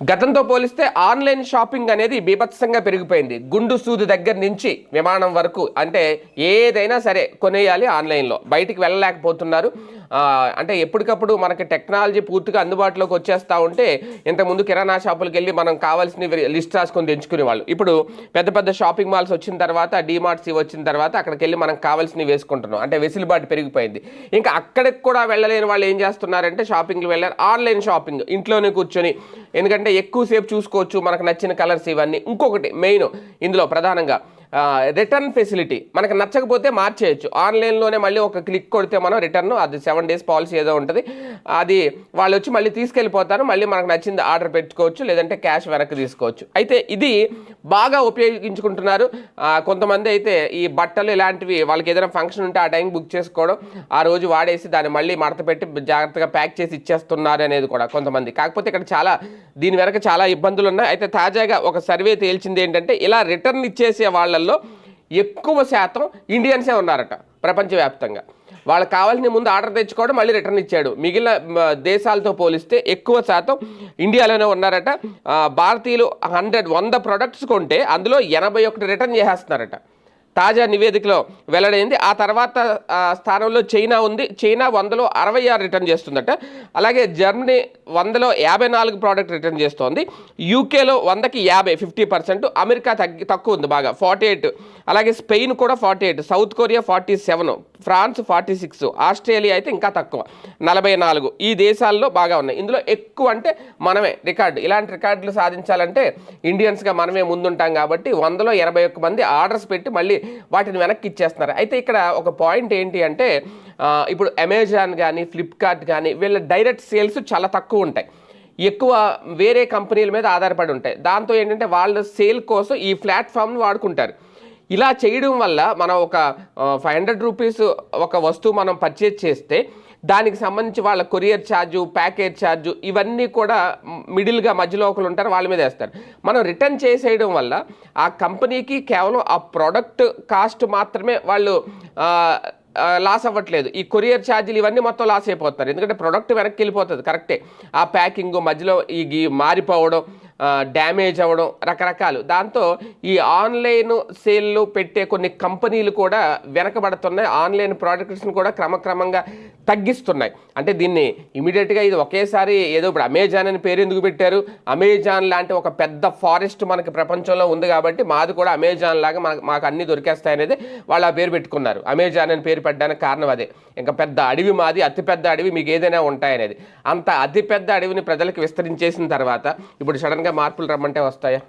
గతంతో పోలిస్తే online shopping అనేది బీభత్సంగా పెరిగిపోయింది. గుండు సూది దగ్గర నుంచి విమానం వరకు అంటే ఏదైనా సరే కొనేయాలి ఆన్లైన్లో. బయటికి వెళ్ళలేకపోతున్నారు. అంటే ఎప్పటికప్పుడు మనకి టెక్నాలజీ పూర్తిగా అందుబాటులోకి వచ్చేస్తూ ఉంటే ఇంతకుముందు కిరాణా షాపులకు వెళ్ళి మనం కావాల్సిన లిస్ట్ రాసుకొని తెంచుకునేవాళ్ళు ఇప్పుడు పెద్ద పెద్ద షాపింగ్ మాల్స్ వచ్చిన తర్వాత డిమార్ట్స్ వచ్చిన తర్వాత అక్కడికి వెళ్ళి మనం కావాల్సినవి వేసుకుంటున్నాం. అంటే వెసులుబాటు పెరిగిపోయింది. ఇంకా అక్కడికి కూడా వెళ్ళలేని వాళ్ళు ఏం చేస్తున్నారంటే షాపింగ్కి వెళ్ళారు. ఆన్లైన్ షాపింగ్ ఇంట్లోనే కూర్చొని. ఎందుకంటే ఎక్కువసేపు చూసుకోవచ్చు మనకు నచ్చిన కలర్స్ ఇవన్నీ. ఇంకొకటి మెయిన్ ఇందులో ప్రధానంగా రిటర్న్ ఫెసిలిటీ మనకు నచ్చకపోతే మార్చేయచ్చు. ఆన్లైన్లోనే మళ్ళీ ఒక క్లిక్ కొడితే మనం రిటర్న్ అది సెవెన్ డేస్ పాలసీ ఏదో ఉంటుంది. అది వాళ్ళు వచ్చి మళ్ళీ తీసుకెళ్ళిపోతారు. మళ్ళీ మనకు నచ్చింది ఆర్డర్ పెట్టుకోవచ్చు లేదంటే క్యాష్ వెనక్కి తీసుకోవచ్చు. అయితే ఇది బాగా ఉపయోగించుకుంటున్నారు. కొంతమంది అయితే ఈ బట్టలు ఇలాంటివి వాళ్ళకి ఏదైనా ఫంక్షన్ ఉంటే ఆ టైం బుక్ చేసుకోవడం ఆ రోజు వాడేసి దాన్ని మళ్ళీ మడత పెట్టి జాగ్రత్తగా ప్యాక్ చేసి ఇచ్చేస్తున్నారు అనేది కూడా కొంతమంది. కాకపోతే ఇక్కడ చాలా దీని వెనక చాలా ఇబ్బందులు ఉన్నాయి. అయితే తాజాగా ఒక సర్వే తేల్చింది ఏంటంటే ఇలా రిటర్న్ ఇచ్చేసే వాళ్ళల్లో ఎక్కువ శాతం ఇండియన్సే ఉన్నారట ప్రపంచవ్యాప్తంగా. వాళ్ళకి కావాల్సిన ముందు ఆర్డర్ తెచ్చుకోవడం మళ్ళీ రిటర్న్ ఇచ్చాడు. మిగిలిన దేశాలతో పోలిస్తే ఎక్కువ శాతం ఇండియాలోనే ఉన్నారట. భారతీయులు హండ్రెడ్ వంద ప్రొడక్ట్స్ కొంటే అందులో ఎనభై ఒకటి రిటర్న్ చేసేస్తున్నారట. తాజా నివేదికలో వెల్లడైంది. ఆ తర్వాత ఆ, స్థానంలో చైనా ఉంది. చైనా వందలో అరవై ఆరు రిటర్న్ చేస్తుందట. అలాగే జర్మనీ వందలో యాభై నాలుగు ప్రోడక్ట్ రిటర్న్ చేస్తోంది. యూకేలో వందకి యాభై ఫిఫ్టీ పర్సెంట్. అమెరికా తగ్గి తక్కువ ఉంది బాగా ఫార్టీ ఎయిట్. అలాగే స్పెయిన్ కూడా forty eight. South Korea forty seven. France forty six. Australia అయితే ఇంకా తక్కువ నలభై నాలుగు. ఈ దేశాల్లో బాగా ఉన్నాయి. ఇందులో ఎక్కువ అంటే మనమే రికార్డు. ఇలాంటి రికార్డులు సాధించాలంటే ఇండియన్స్గా మనమే ముందుంటాం కాబట్టి వందలో ఎనభై ఒక్క మంది ఆర్డర్స్ పెట్టి మళ్ళీ వాటిని వెనక్కి ఇచ్చేస్తున్నారు అయితే ఇక్కడ ఒక పాయింట్ ఏంటి అంటే ఇప్పుడు అమెజాన్ కానీ ఫ్లిప్కార్ట్ కానీ వీళ్ళ డైరెక్ట్ సేల్స్ చాలా తక్కువ ఉంటాయి. ఎక్కువ వేరే కంపెనీల మీద ఆధారపడి ఉంటాయి. దాంతో ఏంటంటే వాళ్ళ సేల్ కోసం ఈ ప్లాట్ఫామ్ని వాడుకుంటారు. ఇలా చేయడం వల్ల మనం ఒక ఫైవ్ హండ్రెడ్ రూపీస్ ఒక వస్తువు మనం పర్చేజ్ చేస్తే దానికి సంబంధించి వాళ్ళ కొరియర్ ఛార్జు ప్యాకేజ్ ఛార్జు ఇవన్నీ కూడా మిడిల్గా మధ్యలో ఒకరు ఉంటారు వాళ్ళ మీద వేస్తారు. మనం రిటర్న్ చేసేయడం వల్ల ఆ కంపెనీకి కేవలం ఆ ప్రోడక్ట్ కాస్ట్ మాత్రమే వాళ్ళు లాస్ అవ్వట్లేదు. ఈ కొరియర్ ఛార్జీలు ఇవన్నీ మొత్తం లాస్ అయిపోతున్నారు ఎందుకంటే ప్రొడక్ట్ వెనక్కి వెళ్ళిపోతుంది కరెక్టే. ఆ ప్యాకింగ్ మధ్యలో ఈ మారిపోవడం డ్యామేజ్ అవ్వడం రకరకాలు. దాంతో ఈ ఆన్లైన్ సేల్లు పెట్టే కొన్ని కంపెనీలు కూడా వెనకబడుతున్నాయి. ఆన్లైన్ ప్రోడక్ట్స్ని కూడా క్రమక్రమంగా తగ్గిస్తున్నాయి. అంటే దీన్ని ఇమీడియట్గా ఇది ఒకేసారి ఏదో ఇప్పుడు అమెజాన్ అని పేరు ఎందుకు పెట్టారు? అమెజాన్ లాంటి ఒక పెద్ద ఫారెస్ట్ మనకి ప్రపంచంలో ఉంది కాబట్టి మాది కూడా అమెజాన్ లాగా మనకు మాకు అన్ని దొరికేస్తాయి అనేది వాళ్ళు ఆ పేరు పెట్టుకున్నారు. అమెజాన్ అని పేరు పెట్టడానికి కారణం అదే. ఇంకా పెద్ద అడవి మాది అతిపెద్ద అడవి మీకు ఏదైనా ఉంటాయనేది. అంత అతిపెద్ద అడవిని ప్రజలకు విస్తరించేసిన తర్వాత ఇప్పుడు సడన్గా మార్పులు రమ్మంటే వస్తాయా?